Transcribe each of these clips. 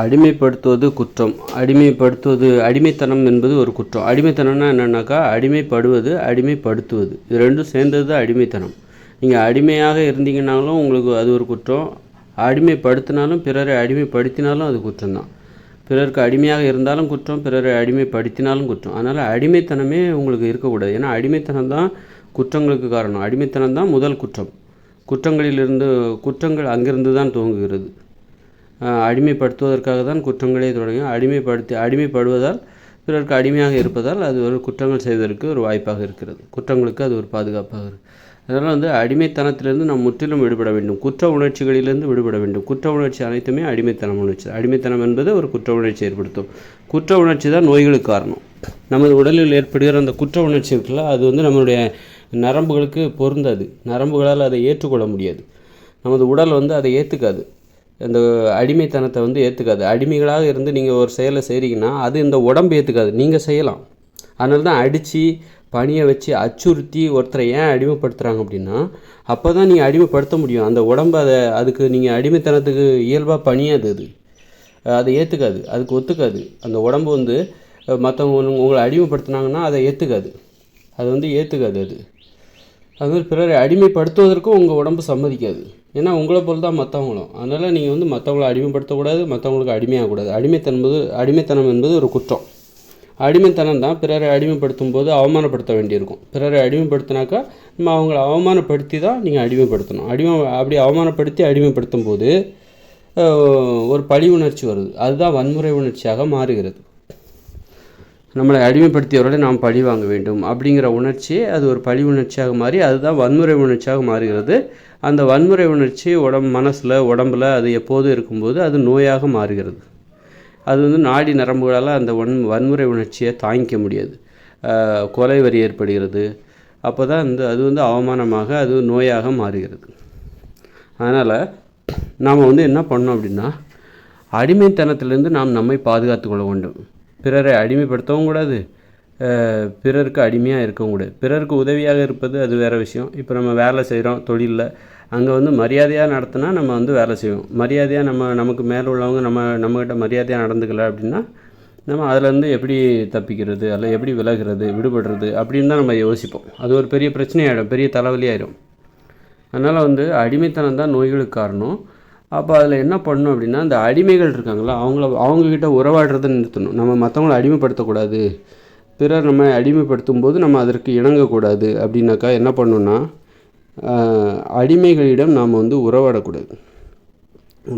அடிமைப்படுத்துவது குற்றம். அடிமைப்படுத்துவது அடிமைத்தனம் என்பது ஒரு குற்றம். அடிமைத்தனம்னா என்னென்னாக்கா அடிமைப்படுவது அடிமைப்படுத்துவது. இது ரெண்டும் சேர்ந்தது தான் அடிமைத்தனம். நீங்கள் அடிமையாக இருந்தீங்கன்னாலும் உங்களுக்கு அது ஒரு குற்றம். அடிமைப்படுத்தினாலும் பிறரை அடிமைப்படுத்தினாலும் அது குற்றம்தான் பிறருக்கு அடிமையாக இருந்தாலும் குற்றம் பிறரை அடிமைப்படுத்தினாலும் குற்றம். அதனால் அடிமைத்தனமே உங்களுக்கு இருக்கக்கூடாது. ஏன்னா அடிமைத்தனம் தான் குற்றங்களுக்கு காரணம். அடிமைத்தனம் தான் முதல் குற்றம். குற்றங்களிலிருந்து குற்றங்கள் அங்கிருந்து தான் துவங்குகிறது. அடிமைப்படுத்துவதற்காக தான் குற்றங்களே தொடங்கி அடிமைப்படுத்தி அடிமைப்படுவதால் பிறருக்கு அடிமையாக இருப்பதால் அது ஒரு குற்றங்கள் செய்வதற்கு ஒரு வாய்ப்பாக இருக்கிறது. குற்றங்களுக்கு அது ஒரு பாதுகாப்பாக இருக்குது அதனால் வந்து அடிமைத்தனத்திலிருந்து நாம் முற்றிலும் விடுபட வேண்டும். குற்ற உணர்ச்சிகளிலிருந்து விடுபட வேண்டும். குற்ற உணர்ச்சி அனைத்துமே அடிமைத்தனம் உணர்ச்சி. அடிமைத்தனம் என்பது ஒரு குற்ற உணர்ச்சி ஏற்படுத்தும். குற்ற உணர்ச்சி தான் நோய்களுக்கு காரணம். நமது உடலில் ஏற்படுகிற அந்த குற்ற உணர்ச்சி இருக்குல்ல அது வந்து நம்மளுடைய நரம்புகளுக்கு பொருந்தாது. நரம்புகளால் அதை ஏற்றுக்கொள்ள முடியாது. நமது உடல் வந்து அதை ஏற்றுக்காது அந்த அடிமைத்தனத்தை வந்து ஏற்றுக்காது அடிமைகளாக இருந்து நீங்கள் ஒரு செயலை செய்கிறீங்கன்னா அது இந்த உடம்பு ஏற்றுக்காது நீங்கள் செய்யலாம். அதனால தான் அடித்து பணியை வச்சு அச்சுறுத்தி ஒருத்தரை ஏன் அடிமைப்படுத்துகிறாங்க அப்படின்னா அப்போ தான் நீங்கள் அடிமைப்படுத்த முடியும். அந்த உடம்பு அதை அதுக்கு நீங்கள் அடிமைத்தனத்துக்கு இயல்பாக பணியாது அது அதை. ஏற்றுக்காது அதுக்கு ஒத்துக்காது. அந்த உடம்பு வந்து மற்றவங்க உங்களை அடிமைப்படுத்துனாங்கன்னா அதை ஏற்றுக்காது அது வந்து ஏற்றுக்காது அது. அது மாதிரி பிறரை அடிமைப்படுத்துவதற்கும் உங்கள் உடம்பு சம்மதிக்காது. ஏன்னா உங்களை போல் தான் மற்றவங்களும் அதனால் நீங்கள் வந்து மற்றவங்கள அடிமைப்படுத்தக்கூடாது மற்றவங்களுக்கு அடிமையாகக்கூடாது. அடிமைத்தன்பது அடிமைத்தனம் என்பது ஒரு குற்றம். அடிமைத்தனம் தான் பிறரை அடிமைப்படுத்தும் போது அவமானப்படுத்த வேண்டியிருக்கும். பிறரை அடிமைப்படுத்தினாக்கா நம்ம அவங்கள அவமானப்படுத்தி தான் நீங்கள் அடிமைப்படுத்தணும். அடிமை அப்படி அவமானப்படுத்தி அடிமைப்படுத்தும் போது ஒரு பழி உணர்ச்சி வருது. அதுதான் வன்முறை உணர்ச்சியாக மாறுகிறது. நம்மளை அடிமைப்படுத்தியவர்களை நாம் பழி வாங்க வேண்டும் அப்படிங்கிற உணர்ச்சி அது ஒரு பழி உணர்ச்சியாக மாறி அதுதான் வன்முறை உணர்ச்சியாக மாறுகிறது. அந்த வன்முறை உணர்ச்சி உடம்பு மனசில் உடம்புல அது எப்போதும் இருக்கும்போது அது நோயாக மாறுகிறது. அது வந்து நாடி நரம்புகளால் அந்த வன் வன்முறை உணர்ச்சியை தாங்கிக்க முடியாது. கொலை வரி ஏற்படுகிறது. அப்போ தான் வந்து அது வந்து அவமானமாக அது நோயாக மாறுகிறது. அதனால் நாம் வந்து என்ன பண்ணோம் அப்படின்னா அடிமைத்தனத்திலிருந்து நாம் நம்மை பாதுகாத்து கொள்ள வேண்டும். பிறரை அடிமைப்படுத்தவும் கூடாது. பிறருக்கு அடிமையாக இருக்கவும் கூடாது. பிறருக்கு உதவியாக இருப்பது அது வேறு விஷயம். இப்போ நம்ம வேலை செய்கிறோம் தொழிலில். அங்கே வந்து மரியாதையாக நடத்தினா நம்ம வந்து வேலை செய்வோம். மரியாதையாக நம்ம நமக்கு மேலே உள்ளவங்க நம்ம நம்மக்கிட்ட மரியாதையாக நடந்துக்கல அப்படின்னா நம்ம அதுலேருந்து எப்படி தப்பிக்கிறது அல்ல எப்படி விலகிறது விடுபடுறது அப்படின்னு தான் நம்ம யோசிப்போம். அது ஒரு பெரிய பிரச்சனையாயிடும் பெரிய தலைவலியாயிடும் அதனால் வந்து அடிமைத்தனம் தான் நோய்களுக்கு காரணம். அப்போ அதில் என்ன பண்ணணும் அப்படின்னா இந்த அடிமைகள் இருக்காங்களா அவங்கள அவங்கக்கிட்ட உறவாடுறதை நிறுத்தணும். நம்ம மற்றவங்கள அடிமைப்படுத்தக்கூடாது. பிறர் நம்ம அடிமைப்படுத்தும் போது நம்ம அதற்கு இணங்கக்கூடாது அப்படின்னாக்கா என்ன பண்ணணும்னா அடிமைகளிடம் நாம் வந்து உறவாடக்கூடாது.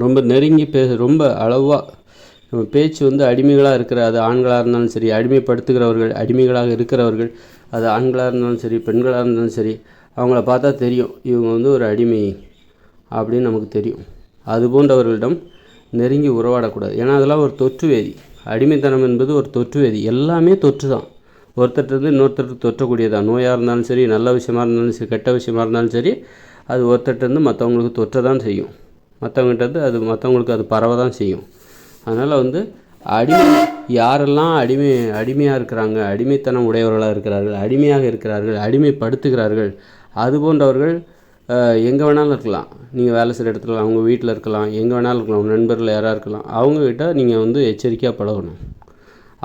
ரொம்ப நெருங்கி பே ரொம்ப அளவாக நம்ம பேச்சு வந்து அடிமைகளாக இருக்கிற அது ஆண்களாக இருந்தாலும் சரி அடிமைப்படுத்துகிறவர்கள் அடிமைகளாக இருக்கிறவர்கள் அது ஆண்களாக இருந்தாலும் சரி பெண்களாக இருந்தாலும் சரி அவங்கள பார்த்தா தெரியும் இவங்க வந்து ஒரு அடிமை அப்படின்னு நமக்கு தெரியும். அது போன்றவர்களிடம் நெருங்கி உறவாடக்கூடாது. ஏன்னா அதெல்லாம் ஒரு தொற்று வேதி. அடிமைத்தனம் என்பது ஒரு தொற்று வேதி. எல்லாமே தொற்று தான் ஒருத்தர்கிட்ட இன்னொருத்தருக்கு தொற்றக்கூடியதான் நோயாக இருந்தாலும் சரி நல்ல விஷயமா இருந்தாலும் சரி கெட்ட விஷயமா இருந்தாலும் சரி அது ஒருத்தர்கிட்ட மற்றவங்களுக்கு தொற்ற தான் செய்யும். மற்றவங்ககிட்ட அது மற்றவங்களுக்கு அது பரவ தான் செய்யும். அதனால் வந்து அடிமை யாரெல்லாம் அடிமை அடிமையாக இருக்கிறாங்க அடிமைத்தனம் உடையவர்களாக இருக்கிறார்கள் அடிமையாக இருக்கிறார்கள் அடிமைப்படுத்துகிறார்கள் அது போன்றவர்கள் எங்கே வேணாலும் இருக்கலாம். நீங்கள் வேலை செய்கிற இடத்துல அவங்க வீட்டில் இருக்கலாம். எங்கே வேணாலும் இருக்கலாம். உங்கள் நண்பர்கள் யாராக இருக்கலாம். அவங்கக்கிட்ட நீங்கள் வந்து எச்சரிக்கையாக பழகணும்.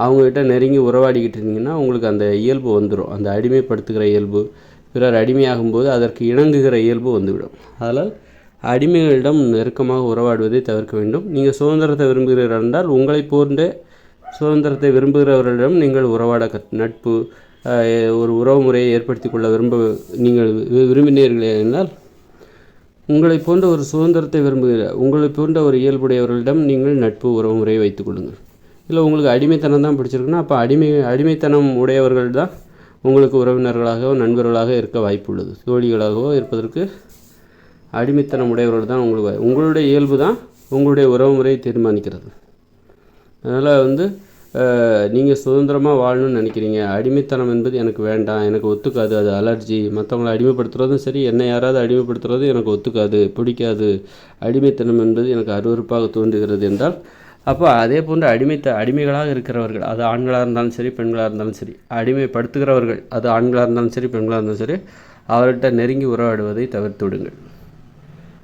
அவங்கக்கிட்ட நெருங்கி உறவாடிக்கிட்டு இருந்தீங்கன்னா உங்களுக்கு அந்த இயல்பு வந்துடும் அந்த அடிமைப்படுத்துகிற இயல்பு பிறர் அடிமையாகும்போது அதற்கு இணங்குகிற இயல்பு வந்துவிடும். அதனால் அடிமைகளிடம் நெருக்கமாக உறவாடுவதை தவிர்க்க வேண்டும். நீங்கள் சுதந்திரத்தை விரும்புகிறீர்கள் என்றால் உங்களைப் போன்றே சுதந்திரத்தை விரும்புகிறவர்களிடம் நீங்கள் உறவாட கத் நட்பு ஒரு உறவு முறையை ஏற்படுத்தி கொள்ள விரும்ப நீங்கள் வி- விரும்பினீர்களே என்றால் உங்களை போன்ற ஒரு சுதந்திரத்தை விரும்புகிற உங்களை போன்ற ஒரு இயல்புடையவர்களிடம் நீங்கள் நட்பு உறவு முறையை வைத்துக் கொள்ளுங்கள். இல்லை உங்களுக்கு அடிமைத்தனம் தான் பிடிச்சிருக்குன்னா அப்போ அடிமை அடிமைத்தனம் உடையவர்கள் தான் உங்களுக்கு உறவினர்களாகவோ நண்பர்களாக இருக்க வாய்ப்புள்ளது. தோழிகளாகவோ இருப்பதற்கு அடிமைத்தனம் உடையவர்கள் தான் உங்களுக்கு உங்களுடைய இயல்பு தான் உங்களுடைய உறவு முறையை தீர்மானிக்கிறது. அதனால் வந்து நீங்கள் சுதந்திரமாக வாழணும்னு நினைக்கிறீங்க. அடிமைத்தனம் என்பது எனக்கு வேண்டாம். எனக்கு ஒத்துக்காது. அது அலர்ஜி. மற்றவங்கள அடிமைப்படுத்துகிறதும் சரி என்னை யாராவது அடிமைப்படுத்துறதும் எனக்கு ஒத்துக்காது. பிடிக்காது. அடிமைத்தனம் என்பது எனக்கு அருவருப்பாக தோன்றுகிறது என்றால் அப்போ அதே போன்ற அடிமைத்த அடிமைகளாக இருக்கிறவர்கள் அது ஆண்களாக இருந்தாலும் சரி பெண்களாக இருந்தாலும் சரி அடிமைப்படுத்துகிறவர்கள் அது ஆண்களாக இருந்தாலும் சரி பெண்களாக இருந்தாலும் சரி அவர்கிட்ட நெருங்கி உறவாடுவதை தவிர்த்து விடுங்கள்.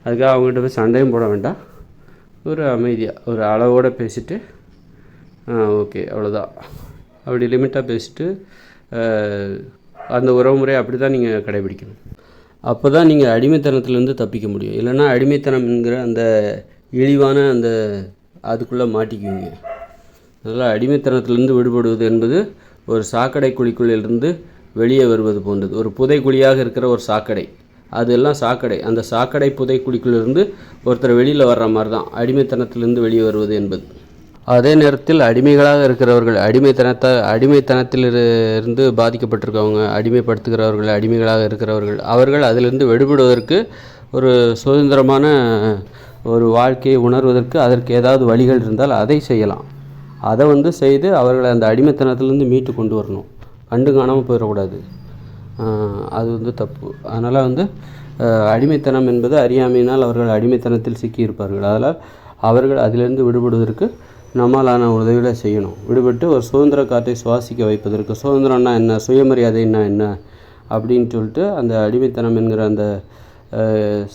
அதுக்காக அவங்ககிட்ட போய் சண்டையும் போட வேண்டாம். ஒரு அமைதியாக ஒரு அளவோடு பேசிவிட்டு ஓகே அவ்வளோதான் அப்படி லிமிட்டாக பேசிட்டு அந்த உறவுமுறை அப்படி தான் நீங்கள் கடைபிடிக்கணும். அப்போ தான் நீங்கள் அடிமைத்தனத்துலேருந்து தப்பிக்க முடியும். இல்லைன்னா அடிமைத்தனம்ங்கிற அந்த இழிவான அந்த அதுக்குள்ளே மாட்டிக்குவீங்க. அதனால் அடிமைத்தனத்திலிருந்து விடுபடுவது என்பது ஒரு சாக்கடை குழிக்குள்ளிலிருந்து வெளியே வருவது போன்றது. ஒரு புதைக்குழியாக இருக்கிற ஒரு சாக்கடை. அதெல்லாம் சாக்கடை. அந்த சாக்கடை புதைக்குழிக்குள்ளிருந்து ஒருத்தர் வெளியில் வர்ற மாதிரி தான் அடிமைத்தனத்திலிருந்து வெளியே வருவது என்பது. அதே நேரத்தில் அடிமைகளாக இருக்கிறவர்கள் அடிமைத்தனத்தை அடிமைத்தனத்தில் இருந்து பாதிக்கப்பட்டிருக்கவங்க அடிமைப்படுத்துகிறவர்கள் அடிமைகளாக இருக்கிறவர்கள் அவர்கள் அதிலிருந்து விடுபடுவதற்கு ஒரு சுதந்திரமான ஒரு வாழ்க்கையை உணர்வதற்கு அதற்கு ஏதாவது வழிகள் இருந்தால் அதை செய்யலாம். அதை வந்து செய்து அவர்களை அந்த அடிமைத்தனத்திலேருந்து மீட்டு கொண்டு வரணும். கண்டு காணாமல் போயிடக்கூடாது. அது வந்து தப்பு. அதனால் வந்து அடிமைத்தனம் என்பது அறியாமையினால் அவர்கள் அடிமைத்தனத்தில் சிக்கியிருப்பார்கள். அதனால் அவர்கள் அதிலிருந்து விடுபடுவதற்கு நம்மாலான உதவிகளை செய்யணும். விடுபட்டு ஒரு சுதந்திர காற்றை சுவாசிக்க வைப்பதற்கு சுதந்திரம்னா என்ன? சுயமரியாதைன்னா என்ன? அப்படின்னு சொல்லிட்டு அந்த அடிமைத்தனம் என்கிற அந்த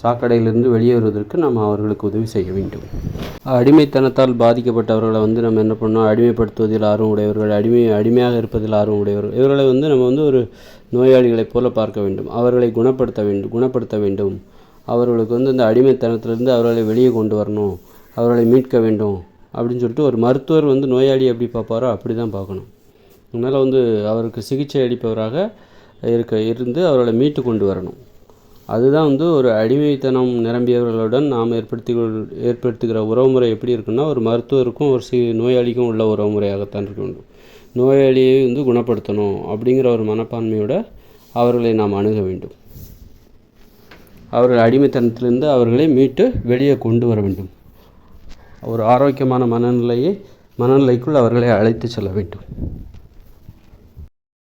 சாக்கடையிலிருந்து வெளியேறுவதற்கு நாம் நம்ம அவர்களுக்கு உதவி செய்ய வேண்டும். அடிமைத்தனத்தால் பாதிக்கப்பட்டவர்களை வந்து நம்ம என்ன பண்ணோம் அடிமைப்படுத்துவதில் ஆர்வம் உடையவர்கள் அடிமை அடிமையாக இருப்பதில் ஆர்வம் உடையவர்கள். இவர்களை வந்து நம்ம வந்து ஒரு நோயாளிகளைப் போல பார்க்க வேண்டும். அவர்களை குணப்படுத்த வேண்டும் குணப்படுத்த வேண்டும். அவர்களுக்கு வந்து இந்த அடிமைத்தனத்திலிருந்து அவர்களை வெளியே கொண்டு வரணும். அவர்களை மீட்க வேண்டும். அப்படின்னு சொல்லிட்டு ஒரு மருத்துவர் வந்து நோயாளி எப்படி பார்ப்பாரோ அப்படி தான் பார்க்கணும். அதனால் வந்து அவருக்கு சிகிச்சை அளிப்பவராக இருக்க இருந்து அவர்களை மீட்டு கொண்டு வரணும். அதுதான் வந்து ஒரு அடிமைத்தனம் நிரம்பியவர்களுடன் நாம் ஏற்படுத்தி கொள்- ஏற்படுத்துகிற உறவுமுறை எப்படி இருக்குன்னா ஒரு மருத்துவருக்கும் ஒரு சி நோயாளிக்கும் உள்ள உறவுமுறையாகத்தான் இருக்க வேண்டும். நோயாளியை வந்து குணப்படுத்தணும் அப்படிங்கிற ஒரு மனப்பான்மையோட அவர்களை நாம் அணுக வேண்டும். அவர்கள் அடிமைத்தனத்திலிருந்து அவர்களை மீட்டு வெளியே கொண்டு வர வேண்டும். ஒரு ஆரோக்கியமான மனநிலையை மனநிலைக்குள் அவர்களை அழைத்து செல்ல வேண்டும்.